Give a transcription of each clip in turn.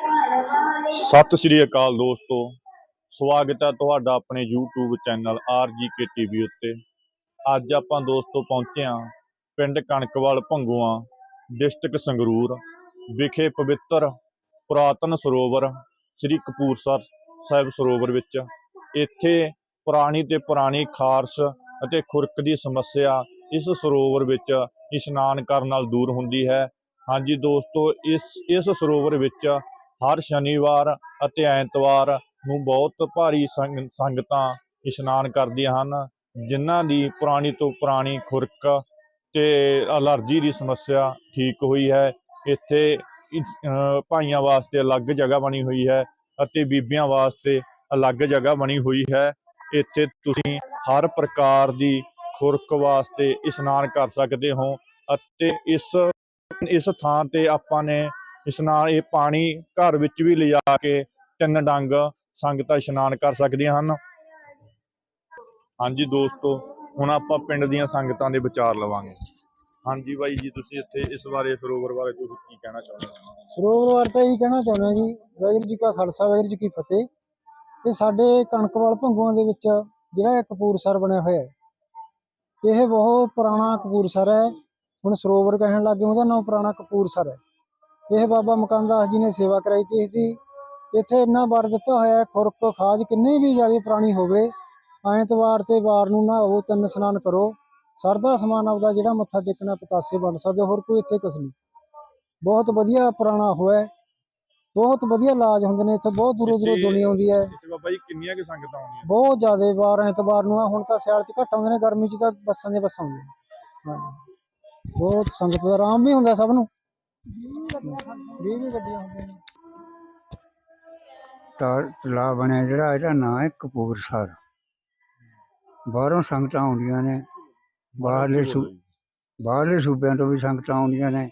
ਸਤਿ ਸ਼੍ਰੀ ਅਕਾਲ ਦੋਸਤੋ। ਸਵਾਗਤ ਹੈ ਤੁਹਾਡਾ ਆਪਣੇ YouTube ਚੈਨਲ RGK TV ਉੱਤੇ। ਅੱਜ ਆਪਾਂ ਦੋਸਤੋ ਪਹੁੰਚੇ ਹਾਂ ਪਿੰਡ ਕਣਕਵਾਲ ਭੰਗੂਆਂ, ਡਿਸਟ੍ਰਿਕਟ ਸੰਗਰੂਰ ਵਿਖੇ ਪਵਿੱਤਰ ਪੁਰਾਤਨ ਸਰੋਵਰ ਸ੍ਰੀ ਕਪੂਰਸਰ ਸਾਹਿਬ ਸਰੋਵਰ ਵਿੱਚ। ਇੱਥੇ ਪੁਰਾਣੀ ਤੇ ਪੁਰਾਣੀ ਖਾਰਸ਼ ਅਤੇ ਖੁਰਕ ਦੀ ਸਮੱਸਿਆ ਇਸ ਸਰੋਵਰ ਵਿੱਚ ਇਸ਼ਨਾਨ ਕਰਨ ਨਾਲ ਦੂਰ ਹੁੰਦੀ ਹੈ। ਹਾਂਜੀ ਦੋਸਤੋ, ਇਸ ਇਸ ਸਰੋਵਰ ਵਿੱਚ ਹਰ ਸ਼ਨੀਵਾਰ ਅਤੇ ਐਤਵਾਰ ਨੂੰ ਬਹੁਤ ਭਾਰੀ ਸੰਗ- ਸੰਗਤਾਂ ਇਸ਼ਨਾਨ ਕਰਦੀਆਂ ਹਨ, ਜਿਨ੍ਹਾਂ ਦੀ ਪੁਰਾਣੀ ਤੋਂ ਪੁਰਾਣੀ ਖੁਰਕ ਤੇ ਅਲਰਜੀ ਦੀ ਸਮੱਸਿਆ ਠੀਕ ਹੋਈ ਹੈ। ਇੱਥੇ ਭਾਈਆਂ ਵਾਸਤੇ ਅਲੱਗ ਜਗ੍ਹਾ ਬਣੀ ਹੋਈ ਹੈ ਅਤੇ ਬੀਬੀਆਂ ਵਾਸਤੇ ਅਲੱਗ ਜਗ੍ਹਾ ਬਣੀ ਹੋਈ ਹੈ। ਇੱਥੇ ਤੁਸੀਂ ਹਰ ਪ੍ਰਕਾਰ ਦੀ ਖੁਰਕ ਵਾਸਤੇ ਇਸ਼ਨਾਨ ਕਰ ਸਕਦੇ ਹੋ ਅਤੇ ਇਸ ਇਸ ਥਾਂ ਤੇ ਆਪਾਂ ਨੇ ਇਸ਼ਨਾਨ ਇਹ ਪਾਣੀ ਘਰ ਵਿੱਚ ਵੀ ਲਿਜਾ ਕੇ ਤਿੰਨ ਡੰਗ ਸੰਗਤਾਂ ਇਸ਼ਨਾਨ ਕਰ ਸਕਦੀਆਂ ਹਨ। ਹਾਂਜੀ ਦੋਸਤੋ, ਹੁਣ ਆਪਾਂ ਪਿੰਡ ਦੀਆਂ ਸੰਗਤਾਂ ਦੇ ਵਿਚਾਰ ਲਵਾਂਗੇ। ਹਾਂਜੀ ਬਾਈ ਜੀ, ਤੁਸੀਂ ਇੱਥੇ ਇਸ ਬਾਰੇ, ਸਰੋਵਰ ਬਾਰੇ ਤੁਸੀਂ ਕੀ ਕਹਿਣਾ ਚਾਹੁੰਦੇ ਹੋ? ਸਰੋਵਰ ਬਾਰੇ ਤਾਂ ਇਹੀ ਕਹਿਣਾ ਚਾਹੁੰਦਾ ਜੀ, ਵਾਹਿਗੁਰੂ ਜੀ ਕਾ ਖਾਲਸਾ, ਵਾਹਿਗੁਰੂ ਜੀ ਕੀ ਫਤਿਹ। ਇਹ ਸਾਡੇ ਕਣਕਵਾਲ ਭੰਗੂਆਂ ਦੇ ਵਿੱਚ ਜਿਹੜਾ ਕਪੂਰਸਰ ਬਣਿਆ ਹੋਇਆ ਹੈ। ਇਹ ਬਹੁਤ ਪੁਰਾਣਾ ਕਪੂਰਸਰ ਹੈ। ਹੁਣ ਸਰੋਵਰ ਕਹਿਣ ਲੱਗੇ ਉਹਦਾ ਨਾਮ ਪੁਰਾਣਾ ਕਪੂਰਸਰ ਹੈ। ਇਹ ਬਾਬਾ ਮਕੰਦਾਸ ਜੀ ਨੇ ਸੇਵਾ ਕਰਾਈ ਤੀ ਇਸਦੀ। ਇੱਥੇ ਇੰਨਾ ਵਰ ਦਿੱਤਾ ਹੋਇਆ ਖੁਰਕ ਖਾਜ ਕਿੰਨੀ ਵੀ ਜ਼ਿਆਦਾ ਪੁਰਾਣੀ ਹੋਵੇ ਐਤਵਾਰ ਤੇ ਵਾਰ ਨੂੰ ਨਹਾਓ ਤਿੰਨ ਇਸ਼ਨਾਨ ਕਰੋ। ਸਰਦਾ ਸਮਾਨ ਆਪਦਾ ਜਿਹੜਾ ਮੱਥਾ ਟੇਕਣਾ ਪਤਾਸੇ ਬਣ ਸਕਦੇ ਹੋਰ ਕੋਈ ਇੱਥੇ ਕੁਛ ਨਹੀਂ। ਬਹੁਤ ਵਧੀਆ ਪੁਰਾਣਾ ਹੋਇਆ। ਬਹੁਤ ਵਧੀਆ ਇਲਾਜ ਹੁੰਦੇ ਨੇ ਇੱਥੇ ਬਹੁਤ ਦੂਰੋਂ ਦੂਰੋਂ ਦੁਨੀਆ ਆਉਂਦੀ ਹੈ। ਇੱਥੇ ਬਾਬਾ ਜੀ ਕਿੰਨੀਆਂ ਕਿ ਸੰਗਤਾਂ ਆਉਂਦੀਆਂ ਬਹੁਤ ਜ਼ਿਆਦਾ ਵਾਰ ਐਤਵਾਰ ਨੂੰ ਆ ਹੁਣ ਤਾਂ ਸਿਆਲ 'ਚ ਘੱਟ ਆਉਂਦੇ ਨੇ ਗਰਮੀ 'ਚ ਤਾਂ ਬੱਸਾਂ ਦੇ ਬੱਸਾਂ ਆਉਂਦੀਆਂ ਨੇ। ਬਹੁਤ ਸੰਗਤ ਦਾ ਆਰਾਮ ਵੀ ਹੁੰਦਾ ਸਭ ਨੂੰ। ਵੀਹ ਵੀ ਗੱਡੀਆਂ ਹੁੰਦੀਆਂ ਨੇ। ਤਾ- ਤਲਾਬ ਬਣਿਆ ਜਿਹੜਾ ਇਹਦਾ ਨਾਂ ਹੈ ਕਪੂਰਸਰ ਬਾਹਰੋਂ ਸੰਗਤਾਂ ਆਉਂਦੀਆਂ ਨੇ। ਬਾਹਰਲੇ ਸੂ ਬਾਹਰਲੇ ਸੂਬਿਆਂ ਤੋਂ ਵੀ ਸੰਗਤਾਂ ਆਉਂਦੀਆਂ ਨੇ।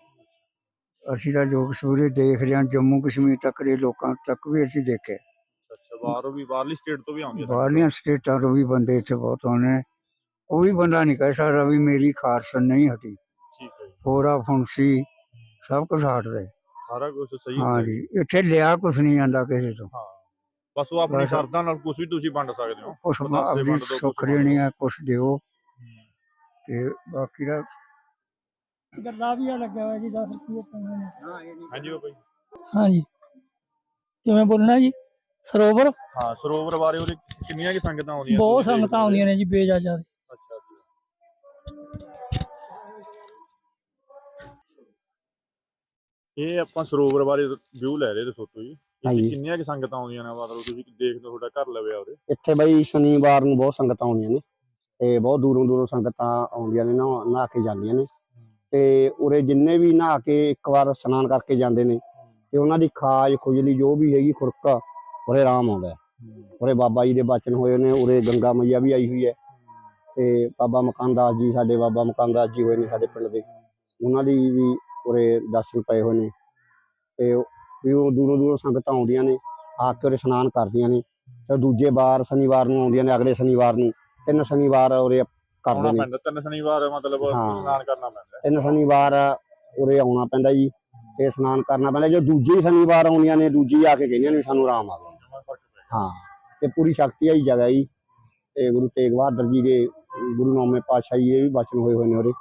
ਅਸੀਂ ਤਾਂ ਜੋ ਸੂਰੇ ਦੇਖ ਰਹੇ ਹਾਂ ਜੰਮੂ ਕਸ਼ਮੀਰ ਤੱਕ ਦੇ ਲੋਕਾਂ ਤੱਕ ਵੀ ਅਸੀਂ ਦੇਖੇ। ਅੱਛਾ ਬਾਹਰੋਂ ਵੀ ਬਾਹਰਲੀ ਸਟੇਟ ਤੋਂ ਵੀ ਆਉਂਦੀਆਂ ਬਾਹਰਲੀਆਂ ਸਟੇਟਾਂ ਤੋਂ ਵੀ ਬੰਦੇ ਇੱਥੇ ਬਹੁਤ ਆਉਂਦੇ ਨੇ। ਕੋਈ ਬੰਦਾ ਨਹੀਂ ਕਹਿ ਸਕਦਾ ਵੀ ਮੇਰੀ ਖਾਰਸ਼ ਨਹੀਂ ਹਟੀ। ਠੀਕ ਹੈ ਜੀ। ਫੋੜਾ ਫੁੰਸੀ ਸਭ ਕੁਝ ਹਟਦਾ। ਸਾਰਾ ਕੁਝ ਸਹੀ ਹਾਂ ਜੀ ਇੱਥੇ ਲਿਆ ਕੁਝ ਨਹੀਂ ਜਾਂਦਾ ਕਿਸੇ ਤੋਂ। ਹਾਂ। ਬਸ ਉਹ ਆਪਣੀ। ਸ਼ਰਧਾ ਨਾਲ ਕੁਝ ਵੀ ਤੁਸੀਂ ਵੰਡ ਸਕਦੇ ਹੋ। ਪਤਾਸੇ ਆਪਣੀ ਸੁੱਖ ਦੇਣੀ ਆ ਕੁਛ ਦਿਓ। ਤੇ ਬਾਕੀ ਦਾ ਗੱਲਾਂ ਵੀ ਲੱਗਿਆ ਹੋਇਆ ਜੀ 10 ਰੁਪਏ ਨੇ ਹਾਂਜੀ ਜੀ। ਹਾਂਜੀ। ਕਿਵੇਂ ਬੋਲਣਾ ਜੀ? ਸਰੋਵਰ? ਹਾਂ ਸਰੋਵਰ ਬਾਰੇ ਉਹਦੇ ਕਿੰਨੀਆਂ ਕਿ ਸੰਗਤਾਂ ਆਉਂਦੀਆਂ? ਬਹੁਤ ਸੰਗਤਾਂ ਆਉਂਦੀਆਂ ਨੇ ਜੀ ਬੇਜਾਜਾ ਦੇ ਇਹ ਆਪਾਂ ਸਰੋਵਰ ਬਾਰੇ ਵਿਊ ਲੈ ਰਹੇ ਤੇ ਸੋਤੋ ਜੀ। ਇੱਥੇ। ਕਿੰਨੀਆਂ ਕਿ ਸੰਗਤਾਂ ਆਉਂਦੀਆਂ ਨੇ ਮਤਲਬ ਤੁਸੀਂ ਦੇਖਦੇ ਹੋ ਤੁਹਾਡਾ ਘਰ ਲਵੇ ਆਉਰੇ। ਇੱਥੇ ਬਈ ਸ਼ਨੀਵਾਰ ਨੂੰ ਬਹੁਤ ਸੰਗਤਾਂ ਆਉਂਦੀਆਂ ਨੇ ਤੇ ਬਹੁਤ ਦੂਰੋਂ ਦੂਰੋਂ ਸੰਗਤਾਂ ਆਉਂਦੀਆਂ ਨੇ ਨਹਾ ਨਹਾ ਕੇ ਜਾਂਦੀਆਂ ਨੇ। ਤੇ ਉਰੇ ਜਿੰਨੇ ਵੀ ਨਹਾ ਕੇ ਇੱਕ ਵਾਰ ਇਸ਼ਨਾਨ ਕਰਕੇ ਜਾਂਦੇ ਨੇ ਤੇ ਉਹਨਾਂ ਦੀ ਖਾਜ ਖੁਜਲੀ ਜੋ ਵੀ ਹੈਗੀ ਖੁਰਕ ਉਰੇ ਆਰਾਮ ਆਉਂਦਾ। ਹੈ ਉਰੇ ਬਾਬਾ ਜੀ ਦੇ ਬਚਨ ਹੋਏ ਨੇ ਉਰੇ ਗੰਗਾ ਮਈਆ ਵੀ ਆਈ ਹੋਈ ਹੈ। ਤੇ ਬਾਬਾ ਮਕਾਨਦਾਸ ਜੀ ਸਾਡੇ ਬਾਬਾ ਮਕਾਨਦਾਸ ਜੀ ਹੋਏ ਨੇ ਸਾਡੇ ਪਿੰਡ ਦੇ। ਉਹਨਾਂ ਦੀ ਵੀ ਉਰੇ ਦਰਸ਼ਨ ਪਏ ਹੋਏ ਨੇ। ਤੇ ਵੀ ਉਹ ਦੂਰੋਂ ਦੂਰੋਂ ਸੰਗਤਾਂ ਆਉਂਦੀਆਂ ਨੇ ਆ ਕੇ ਉਰੇ ਇਸ਼ਨਾਨ ਕਰਦੀਆਂ ਨੇ। ਤੇ ਦੂਜੇ ਵਾਰ ਸ਼ਨੀਵਾਰ ਨੂੰ ਆਉਂਦੀਆਂ ਨੇ ਅਗਲੇ ਸ਼ਨੀਵਾਰ ਨੂੰ। ਤਿੰਨ ਸ਼ਨੀਵਾਰ ਉਰੇ ਕਰਦੇ ਨੇ। ਤਿੰਨ ਸ਼ਨੀਵਾਰ ਮਤਲਬ ਹਾਂ। ਇਸ਼ਨਾਨ ਕਰਨਾ ਪੈਂਦਾ। ਤਿੰਨ ਸ਼ਨੀਵਾਰ ਉਰੇ ਆਉਣਾ ਪੈਂਦਾ ਜੀ ਤੇ ਇਸ਼ਨਾਨ ਕਰਨਾ ਪੈਂਦਾ। ਜੋ ਦੂਜੇ ਸ਼ਨੀਵਾਰ ਆਉਂਦੀਆਂ ਨੇ ਦੂਜੀ ਆ ਕੇ ਕਹਿੰਦੀਆਂ ਨੇ ਵੀ ਸਾਨੂੰ ਆਰਾਮ ਆ ਗਿਆ। ਹਾਂ ਤੇ ਪੂਰੀ ਸ਼ਕਤੀ ਆਈ ਜਗ੍ਹਾ ਜੀ। ਤੇ ਗੁਰੂ ਤੇਗ ਬਹਾਦਰ ਜੀ ਦੇ ਗੁਰੂ ਨੌਵੇਂ ਪਾਤਸ਼ਾਹ ਜੀ ਦੇ ਵੀ ਬਚਨ ਹੋਏ ਹੋਏ ਨੇ ਉਰੇ।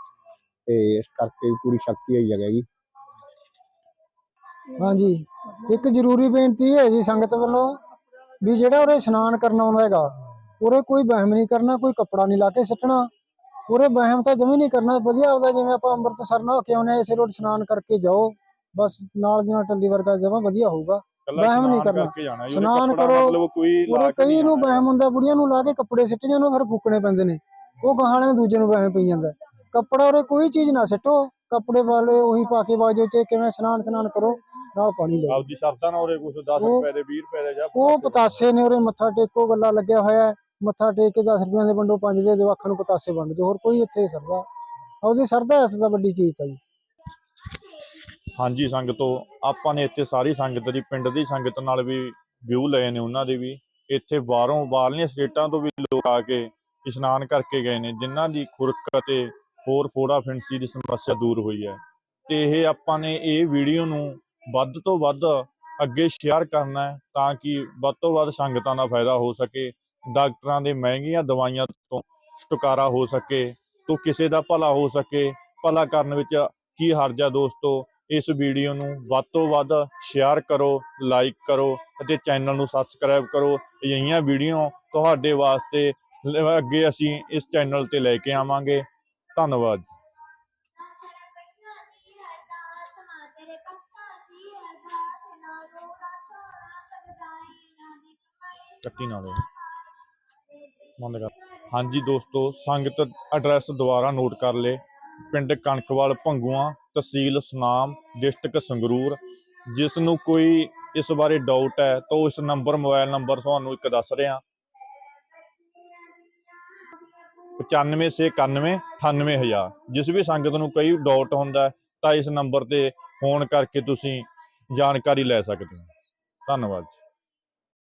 ਤੇ ਇਸ ਕਰਕੇ ਪੂਰੀ ਸ਼ਕਤੀ ਆਈ ਜਗ੍ਹਾ ਜੀ। ਹਾਂਜੀ ਇੱਕ ਜ਼ਰੂਰੀ ਬੇਨਤੀ ਹੈ ਜੀ ਸੰਗਤ ਵੱਲੋਂ ਵੀ ਜਿਹੜਾ ਉਰੇ ਇਸ਼ਨਾਨ ਕਰਨ ਆਉਂਦਾ ਹੈਗਾ ਉਰੇ ਕੋਈ ਵਹਿਮ ਨਹੀਂ ਕਰਨਾ ਕੋਈ ਕੱਪੜਾ ਨਹੀਂ ਲਾ ਕੇ ਸਿੱਟਣਾ। ਉਰੇ ਵਹਿਮ ਤਾਂ ਜਮੀ ਨਹੀਂ ਕਰਨਾ ਵਧੀਆ ਆਉਂਦਾ ਜਿਵੇਂ ਆਪਾਂ ਅੰਮ੍ਰਿਤਸਰ ਕੇ ਆਉਂਦੇ ਹਾਂ ਇਸੇ ਰੋਡ ਇਸ਼ਨਾਨ ਕਰਕੇ ਜਾਓ ਬਸ ਨਾਲ ਦੀ ਨਾਲ ਟੱਲੀ ਵਰਗਾ ਜਮਾ ਵਧੀਆ ਹੋਊਗਾ। ਵਹਿਮ ਨਹੀਂ ਕਰਨਾ। ਇਸ਼ਨਾਨ ਕਰੋ, ਮਤਲਬ ਕੋਈ ਲਾ ਉਰੇ ਕੇ ਕਈ ਨੂੰ। ਵਹਿਮ ਹੁੰਦਾ ਬੁੜੀਆਂ ਨੂੰ ਲਾ ਕੇ ਕੱਪੜੇ ਸਿੱਟ ਜਾਂਦੇ ਫਿਰ ਫੂਕਣੇ ਪੈਂਦੇ ਨੇ। ਉਹ ਗਾਹਾਂ ਵਾਲੇ ਨੂੰ ਦੂਜੇ ਨੂੰ ਵਹਿਮ ਪਈ ਜਾਂਦਾ। ਕੱਪੜਾ ਉਰੇ ਕੋਈ ਚੀਜ਼ ਨਾ ਸਿੱਟੋ ਕੱਪੜੇ ਵਾਲੇ ਉਹੀ ਪਾ ਕੇ ਬਾਜੋ ਚ ਕਿਵੇਂ ਇਸ਼ਨਾਨ ਇਸ਼ਨਾਨ ਕਰੋ ਨਾਲ ਪਾਣੀ ਲੈ ਆਪਦੀ ਸ਼ਰਤਾਂ ਨਾਲ ਉਹਦੇ ਕੁਝ 10 ਉਹ- ਰੁਪਏ ਦੇ 20 ਰੁਪਏ ਦੇ ਜਾਂ ਉਹ ਪਤਾਸੇ ਨੇ ਉਰੇ ਮੱਥਾ ਟੇਕੋ ਗੱਲਾਂ ਲੱਗਿਆ ਹੋਇਆ ਹੈ। ਮੱਥਾ ਟੇਕ ਕੇ 10 ਰੁਪਈਆਂ ਦੇ ਵੰਡੋ ਪੰਜ ਦੇ ਜਵਾਖਾਂ ਨੂੰ ਪਤਾਸੇ ਵੰਡ ਦਿਓ ਹੋਰ ਕੋਈ ਇੱਥੇ ਸਰਦਾ। ਉਹਦੀ ਸਰਦਾ ਇਸ ਦਾ ਵੱਡੀ ਚੀਜ਼ ਤਾਂ ਜੀ। ਹਾਂਜੀ ਸੰਗਤੋ ਆਪਾਂ ਨੇ ਇੱਥੇ ਸਾਰੀ ਸੰਗਤ ਦੀ ਪਿੰਡ ਦੀ ਸੰਗਤ ਨਾਲ ਵੀ ਵਿਊ ਲਏ ਨੇ ਉਹਨਾਂ ਦੇ ਵੀ। ਇੱਥੇ ਬਾਹਰੋਂ ਬਾਹਰਲੀਆਂ ਸਟੇਟਾਂ ਤੋਂ ਵੀ ਲੋਕ ਆ ਕੇ ਇਸ਼ਨਾਨ ਕਰਕੇ ਗਏ ਨੇ ਜਿਨ੍ਹਾਂ ਦੀ ਖੁਰਕ ਅਤੇ ਹੋਰ ਫੋੜਾ ਫਿੰਸੀ ਦੀ ਸਮੱਸਿਆ ਦੂਰ ਹੋਈ ਹੈ। ਤੇ ਇਹ ਆਪਾਂ ਨੇ ਇਹ ਵੀਡੀਓ ਨੂੰ ਵੱਧ ਤੋਂ ਵੱਧ ਅੱਗੇ ਸ਼ੇਅਰ ਕਰਨਾ ਹੈ ਤਾਂ ਕਿ ਵੱਧ ਤੋਂ ਵੱਧ ਸੰਗਤਾਂ ਦਾ ਫਾਇਦਾ ਹੋ ਸਕੇ, ਡਾਕਟਰਾਂ ਦੇ ਮਹਿੰਗੀਆਂ ਦਵਾਈਆਂ ਤੋਂ ਛੁਟਕਾਰਾ ਹੋ ਸਕੇ, ਤੋਂ ਕਿਸੇ ਦਾ ਭਲਾ ਹੋ ਸਕੇ, ਭਲਾ ਕਰਨ ਵਿੱਚ ਕੀ ਹਰਜ ਹੈ ਦੋਸਤੋ, ਇਸ ਵੀਡੀਓ ਨੂੰ ਵੱਧ ਤੋਂ ਵੱਧ ਸ਼ੇਅਰ ਕਰੋ ਲਾਈਕ ਕਰੋ ਅਤੇ ਚੈਨਲ ਨੂੰ ਸਬਸਕ੍ਰਾਈਬ ਕਰੋ। ਅਜਿਹੀਆਂ ਵੀਡੀਓ ਤੁਹਾਡੇ ਵਾਸਤੇ ਅੱਗੇ ਅਸੀਂ ਇਸ ਚੈਨਲ ਤੇ ਲੈ ਕੇ ਆਵਾਂਗੇ। ਧੰਨਵਾਦ ਕੱਟੀ ਨਾ ਦੇ ਬੰਦ ਕਰ ਹਾਂਜੀ ਦੋਸਤੋ, ਸੰਗਤ ਐਡਰੈਸ ਦੁਬਾਰਾ ਨੋਟ ਕਰ ਲੇ ਪਿੰਡ ਕਣਕਵਾਲ ਭੰਗੂਆਂ, ਤਹਿਸੀਲ ਸੁਨਾਮ ਡਿਸਟ੍ਰਿਕਟ ਸੰਗਰੂਰ। ਜਿਸ ਨੂੰ ਕੋਈ ਇਸ ਬਾਰੇ ਡਾਊਟ ਹੈ ਤਾਂ ਉਸ ਨੰਬਰ ਮੋਬਾਈਲ ਨੰਬਰ ਤੁਹਾਨੂੰ ਇੱਕ ਦੱਸ ਰਿਹਾ। 9591 98000 ਜਿਸ ਵੀ ਸੰਗਤ ਨੂੰ ਕਈ ਡਾਊਟ ਹੁੰਦਾ ਤਾਂ ਇਸ ਨੰਬਰ ਤੇ ਫੋਨ ਕਰਕੇ ਤੁਸੀਂ ਜਾਣਕਾਰੀ ਲੈ ਸਕਦੇ ਹੋ। ਧੰਨਵਾਦ ਜੀ।